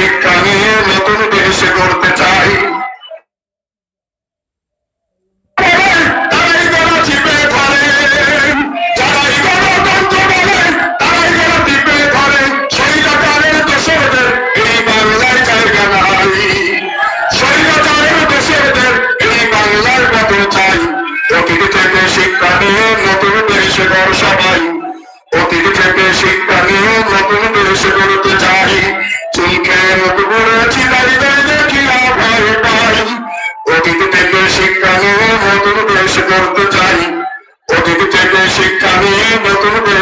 শিক্ষা নিয়ে নতুন দেশ গড়তে চাই। শিক্ষা নিয়ে নতুন দেশ গড় সবাই। অতীত থেকে শিক্ষা নিয়ে নতুন দেশ গড়তে চাই। অতীত থেকে শিক্ষা নিয়ে নতুন দেশ করতে চাই। অতীত থেকে শিক্ষা নিয়ে নতুন দেশ